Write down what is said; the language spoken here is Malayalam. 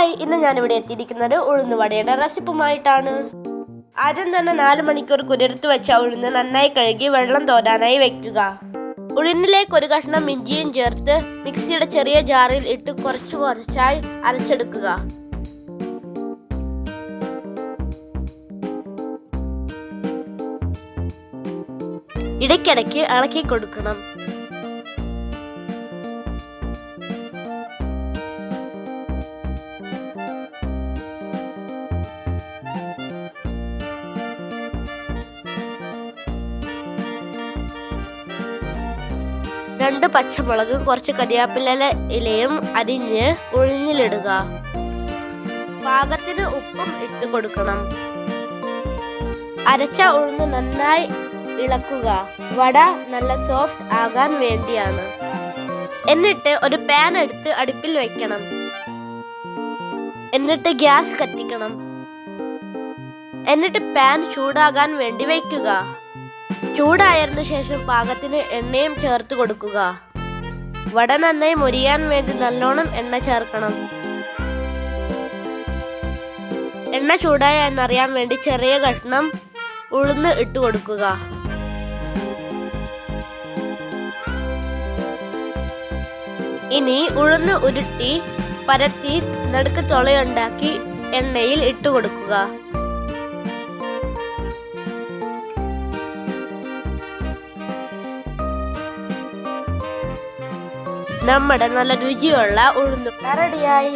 ഹായ് ഇന്ന് ഞാനിവിടെ എത്തിയിരിക്കുന്നത് ഉഴുന്നുവടയുടെ റെസിപ്പുമായിട്ടാണ്. ആദ്യം തന്നെ നാല് മണിക്കൂർ കുതിർത്ത് വെച്ച ഉഴുന്ന് നന്നായി കഴുകി വെള്ളം തോരാനായി വെക്കുക. ഉഴുന്നിലേക്ക് ഒരു കഷ്ണം ഇഞ്ചിയും ചേർത്ത് മിക്സിയുടെ ചെറിയ ജാറിൽ ഇട്ട് കുറച്ച് കുറച്ചായി അരച്ചെടുക്കുക. ഇടയ്ക്കിടയ്ക്ക് ഇളക്കി കൊടുക്കണം. രണ്ട് പച്ചമുളകും കുറച്ച് കരിയാപ്പില ഇലയും അരിഞ്ഞ് ഉഴിഞ്ഞിലിടുക പാകത്തിന് ഉപ്പും ഇട്ട് കൊടുക്കണം. അരച്ച ഉഴുന്ന് നന്നായി ഇളക്കുക. വട നല്ല സോഫ്റ്റ് ആകാൻ വേണ്ടിയാണ്. എന്നിട്ട് ഒരു പാൻ എടുത്ത് അടുപ്പിൽ വെക്കണം. എന്നിട്ട് ഗ്യാസ് കത്തിക്കണം. എന്നിട്ട് പാൻ ചൂടാകാൻ വേണ്ടി വയ്ക്കുക. ചൂടായതിനു ശേഷം പാകത്തിന് എണ്ണയും ചേർത്ത് കൊടുക്കുക. വട നന്നായി മുരിയാൻ വേണ്ടി നല്ലോണം എണ്ണ ചേർക്കണം. എണ്ണ ചൂടായ എന്നറിയാൻ വേണ്ടി ചെറിയ കഷ്ണം ഉഴുന്ന് ഇട്ട് കൊടുക്കുക. ഇനി ഉഴുന്ന് ഉരുട്ടി പരത്തി നടുക്ക് തുളയുണ്ടാക്കി എണ്ണയിൽ ഇട്ട് കൊടുക്കുക. നമ്മുടെ നല്ല രുചിയുള്ള ഉഴുന്നു റെഡിയായി